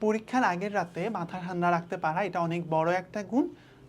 পরীক্ষার আগের রাতে মাথা ঠান্ডা রাখতে পারা এটা অনেক বড় একটা গুণ।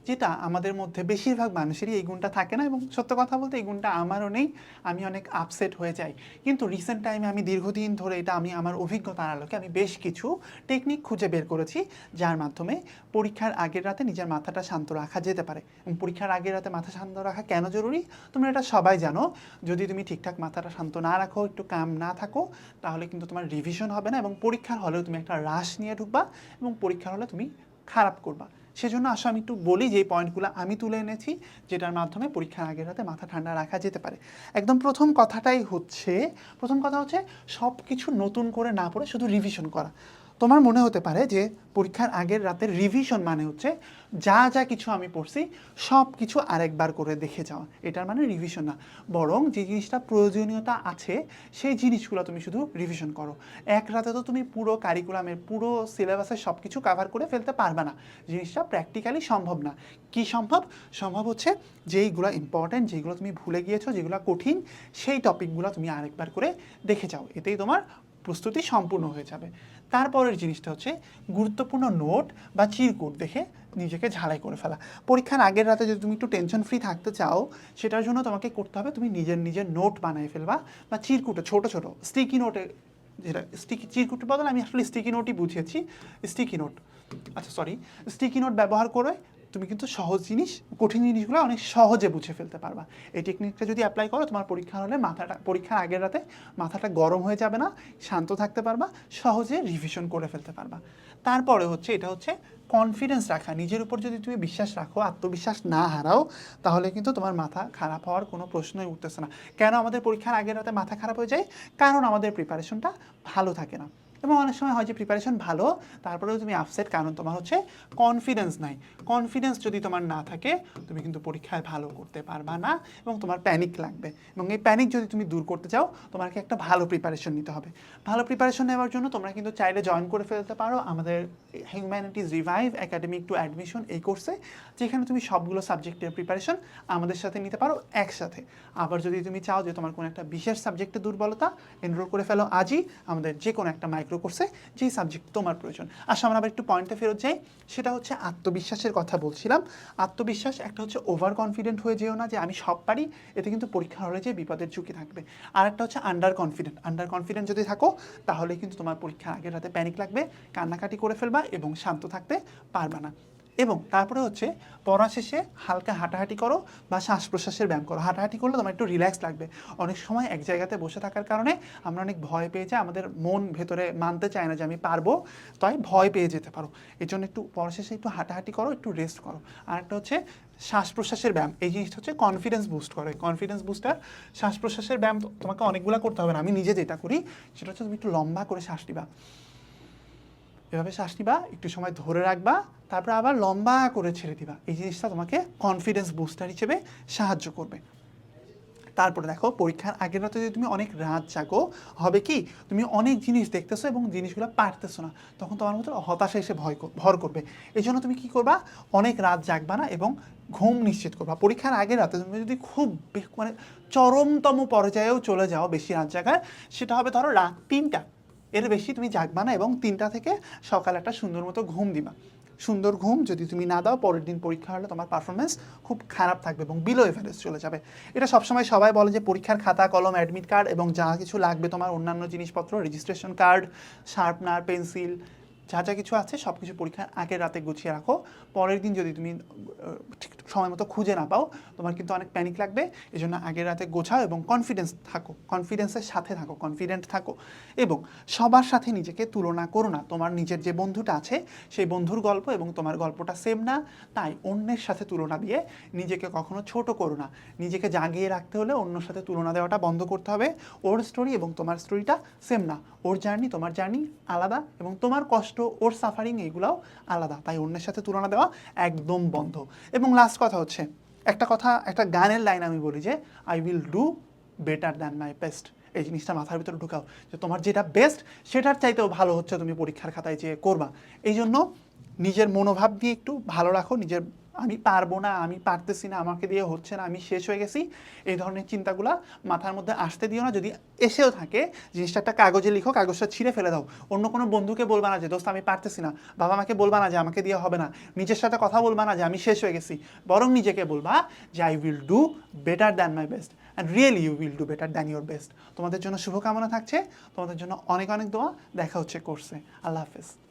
যেটা আমাদের মধ্যে বেশিরভাগ মানুষেরই এই গুণটা থাকে না এবং সত্য কথা বলতে এই গুণটা আমারও নেই, আমি অনেক আপসেট হয়ে যাই। কিন্তু রিসেন্ট টাইমে আমি দীর্ঘদিন ধরে এটা আমি, আমার অভিজ্ঞতার আলোকে আমি বেশ কিছু টেকনিক খুঁজে বের করেছি, যার মাধ্যমে পরীক্ষার আগের রাতে নিজের মাথাটা শান্ত রাখা যেতে পারে। এবং পরীক্ষার আগের রাতে মাথা শান্ত রাখা কেন জরুরি? তোমরা এটা সবাই জানো। যদি তুমি ঠিকঠাক মাথাটা শান্ত না রাখো, একটু কাম না থাকো, তাহলে কিন্তু তোমার রিভিশন হবে না এবং পরীক্ষার হলেও তুমি একটা রাশ নিয়ে ঢুকবা এবং পরীক্ষার হলে তুমি খারাপ করবা। সেজন্য আসো, আমি একটু বলি যে পয়েন্টগুলো আমি তুলে এনেছি, যেটার মাধ্যমে পরীক্ষার আগের রাতে মাথা ঠান্ডা রাখা যেতে পারে। একদম প্রথম কথাটাই হচ্ছে, প্রথম কথা হচ্ছে সব কিছু নতুন করে না পড়ে শুধু রিভিশন করা। তোমার মনে হতে পারে যে পরীক্ষার আগের রাতের রিভিশন মানে হচ্ছে যা যা কিছু আমি পড়ছি, সব কিছু আরেকবার করে দেখে যাওয়া। এটার মানে রিভিশন না। বরং যে জিনিসটা প্রয়োজনীয়তা আছে, সেই জিনিসগুলো তুমি শুধু রিভিশন করো। এক রাতে তো তুমি পুরো কারিকুলামের পুরো সিলেবাসের সব কিছু কাভার করে ফেলতে পারবে না। জিনিসটা প্র্যাকটিক্যালি সম্ভব না। কি সম্ভব? সম্ভব হচ্ছে যেইগুলো ইম্পর্ট্যান্ট যেগুলো তুমি ভুলে গিয়েছো, যেগুলো কঠিন, সেই টপিকগুলো তুমি আরেকবার করে দেখে যাও। এতেই তোমার প্রস্তুতি সম্পূর্ণ হয়ে যাবে। তারপরের জিনিসটা হচ্ছে গুরুত্বপূর্ণ নোট বা চিরকুট দেখে নিজেকে ঝালাই করে ফেলা। পরীক্ষার আগের রাতে যদি তুমি একটু টেনশন ফ্রি থাকতে চাও, সেটার জন্য তোমাকে করতে হবে তুমি নিজের নিজের নোট বানিয়ে ফেলবা বা চিরকুটে ছোট ছোট স্টিকি নোটে যেটা স্টিকি চিরকুটের বদলে আমি আসলে স্টিকি নোটই বুঝিয়েছি স্টিকি নোট আচ্ছা সরি স্টিকি নোট ব্যবহার করে তুমি কিন্তু সহজ জিনিস, কঠিন জিনিসগুলো অনেক সহজে বুঝে ফেলতে পারবা। এই টেকনিকটা যদি অ্যাপ্লাই করো, তোমার পরীক্ষা হলে মাথাটা, পরীক্ষার আগের রাতে মাথাটা গরম হয়ে যাবে না, শান্ত থাকতে পারবা, সহজে রিভিশন করে ফেলতে পারবা। তারপরে হচ্ছে, এটা হচ্ছে কনফিডেন্স রাখা। নিজের উপর যদি তুমি বিশ্বাস রাখো, আত্মবিশ্বাস না হারাও, তাহলে কিন্তু তোমার মাথা খারাপ হওয়ার কোনো প্রশ্নই উঠতেছে না। কেন আমাদের পরীক্ষার আগের রাতে মাথা খারাপ হয়ে যায়? কারণ আমাদের প্রিপারেশনটা ভালো থাকে না। এবং অনেক সময় হয় যে প্রিপারেশন ভালো, তারপরেও তুমি আপসেট কারণ তোমার হচ্ছে কনফিডেন্স নাই। কনফিডেন্স যদি তোমার না থাকে, তুমি কিন্তু পরীক্ষায় ভালো করতে পারবা না এবং তোমার প্যানিক লাগবে। এবং এই প্যানিক যদি তুমি দূর করতে চাও, তোমাকে একটা ভালো প্রিপারেশন নিতে হবে। ভালো প্রিপারেশন নেওয়ার জন্য তোমরা কিন্তু চাইলে জয়েন করে ফেলতে পারো আমাদের humanities revive academic to admission এই কোর্সে যেখানে তুমি সবগুলো সাবজেক্টের প্রিপারেশন আমাদের সাথে নিতে পারো একসাথে। আবার যদি তুমি চাও যে তোমার কোনো একটা বিশেষ সাবজেক্টে দুর্বলতা এনরোল করে ফেলো আজই আমাদের যে কোনো একটা মাইক্রো কোর্সে যেই সাবজেক্ট তোমার প্রয়োজন। আসলে আমরা আবার একটু পয়েন্টে ফেরত যাই। সেটা হচ্ছে আত্মবিশ্বাসের কথা বলছিলাম। আত্মবিশ্বাস একটা হচ্ছে ওভার কনফিডেন্ট হয়ে যেও না যে আমি সব পারি, এতে কিন্তু পরীক্ষা হলে যে বিপদের ঝুঁকি থাকবে। আর একটা হচ্ছে আন্ডার কনফিডেন্ট আন্ডার কনফিডেন্ট যদি থাকো, তাহলে কিন্তু তোমার পরীক্ষার আগের রাতে প্যানিক লাগবে, কান্নাকাটি করে ফেলবা এবং শান্ত থাকতে পারবা না। এবং তারপরে হচ্ছে পড়া শেষে হালকা হাঁটাহাঁটি করো বা শ্বাস প্রশ্বাসের ব্যায়াম করো। হাঁটাহাঁটি করলে তোমার একটু রিল্যাক্স লাগবে। অনেক সময় এক জায়গাতে বসে থাকার কারণে আমরা অনেক ভয় পেয়ে যাই, আমাদের মন ভেতরে মানতে চায় না যে আমি পারব, তাই ভয় পেয়ে যেতে পারো। এই জন্য একটু পড়া শেষে একটু হাঁটাহাঁটি করো, একটু রেস্ট করো। আর একটা হচ্ছে শ্বাস প্রশ্বাসের ব্যায়াম। এই জিনিসটা হচ্ছে কনফিডেন্স বুস্ট করে। কনফিডেন্স বুস্টার শ্বাস প্রশ্বাসের ব্যায়াম তোমাকে অনেকগুলো করতে হবে না। আমি নিজে যেটা করি, সেটা হচ্ছে তুমি একটু লম্বা করে শ্বাস নিবা। এভাবে শ্বাস নিবা, একটু সময় ধরে রাখবা, তারপর আবার লম্বা করে ছেড়ে দিবা। এই জিনিসটা তোমাকে কনফিডেন্স বুস্টার হিসেবে সাহায্য করবে। তারপরে দেখো, পরীক্ষার আগের রাতে যদি তুমি অনেক রাত জাগো, হবে কি, তুমি অনেক জিনিস দেখতেছো এবং জিনিসগুলো পারতেছো না, তখন তোমার মতো হতাশা এসে ভয় ভর করবে। এই জন্য তুমি কি করবা, অনেক রাত জাগবা না এবং ঘুম নিশ্চিত করবা। পরীক্ষার আগের রাতে তুমি যদি খুব মানে চরমতম পর্যায়েও চলে যাও বেশি রাত জাগায় সেটা হবে ধরো রাত তিনটা। এর বেশি তুমি জাগবা না এবং তিনটা থেকে সকাল একটা সুন্দর মতো ঘুম দিবা। সুন্দর ঘুম যদি তুমি না দাও, পরের দিন পরীক্ষা হলে তোমার পারফরমেন্স খুব খারাপ থাকবে এবং বিলো এভারেজ চলে যাবে। এটা সবসময় সবাই বলে যে পরীক্ষার খাতা, কলম অ্যাডমিট কার্ড এবং যা কিছু লাগবে তোমার অন্যান্য জিনিসপত্র রেজিস্ট্রেশন কার্ড শার্পনার পেন্সিল যা যা কিছু আছে সব কিছু পরীক্ষার আগের রাতে গুছিয়ে রাখো। পরের দিন যদি তুমি ঠিক সময় মতো খুঁজে না পাও, তোমার কিন্তু অনেক প্যানিক লাগবে। এই জন্য আগের রাতে গোছাও এবং কনফিডেন্স থাকো কনফিডেন্সের সাথে থাকো কনফিডেন্ট থাকো। এবং সবার সাথে নিজেকে তুলনা করো না। তোমার নিজের যে বন্ধুটা আছে, সেই বন্ধুর গল্প এবং তোমার গল্পটা সেম না। তাই অন্যের সাথে তুলনা দিয়ে নিজেকে কখনো ছোট করো না। নিজেকে জাগিয়ে রাখতে হলে অন্যর সাথে তুলনা দেওয়াটা বন্ধ করতে হবে। ওর স্টোরি এবং তোমার স্টোরিটা সেম না। ওর জার্নি তোমার জার্নি আলাদা এবং তোমার কষ্ট ওর সাফারিং এইগুলাও আলাদা। তাই অন্যের সাথে তুলনা দেওয়া একদম বন্ধ। এবং লাস্ট কথা হচ্ছে, একটা কথা, একটা গানের লাইন আমি বলি যে I will do better than my best এই জিনিসটা মাথার ভিতরে ঢুকাও যে, তোমার যেটা বেস্ট সেটার চাইতেও ভালো হচ্ছে তুমি পরীক্ষার খাতায় যে করবা। এই জন্য নিজের মনোভাব দিয়ে একটু ভালো রাখো, নিজের আমি পারব না, আমি পারতেছি না, আমাকে দিয়ে হচ্ছে না, আমি শেষ হয়ে গেছি। এই ধরনের চিন্তাগুলা মাথার মধ্যে আসতে দিও না। যদি এসেও থাকে, জিনিসটা একটা কাগজে লিখো, কাগজটা ছিঁড়ে ফেলে দাও। অন্য কোনো বন্ধুকে বলবা না যে, দোস্ত, আমি পারতেছি না। বাবা মাকে বলবা না যে, আমাকে দিয়ে হবে না। নিজের সাথে কথা বলবা না যে, আমি শেষ হয়ে গেছি। বরং নিজেকে বলবা যে I will do better than my best and really you will do better than your best তোমাদের জন্য শুভকামনা থাকছে। তোমাদের জন্য অনেক অনেক দোয়া। দেখা হচ্ছে কোর্সে। আল্লাহ হাফেজ।